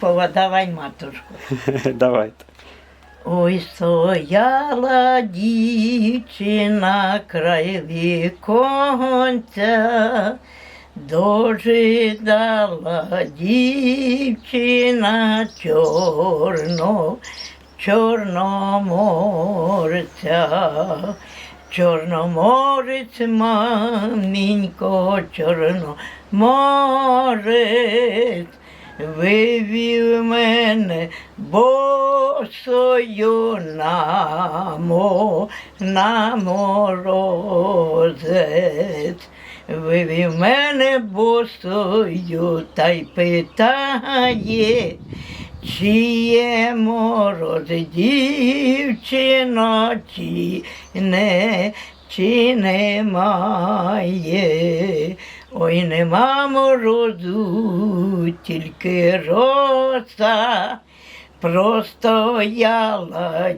Поводавай матушку. Давайте. Ой, стояла дівчина край віконця, дожидала дівчина чорно, чорноморця. Чорноморець, мамінько, чорноморець, вивів мене босою на, мо, на морозець. Вивів мене босою та й питає, чи є мороз дівчино, чи не, чи немає. Ой, нема морозу, тільки роса. Простояла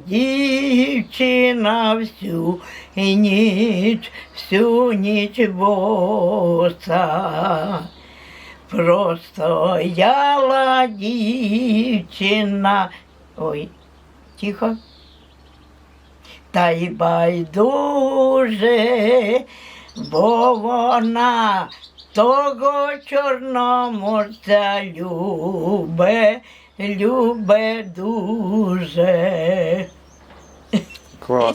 дівчина всю ніч, всю ніч боса. Простояла дівчина. Ой, тихо. Та й байдуже, бо вона того чорноморця любе, любе дуже. Клас.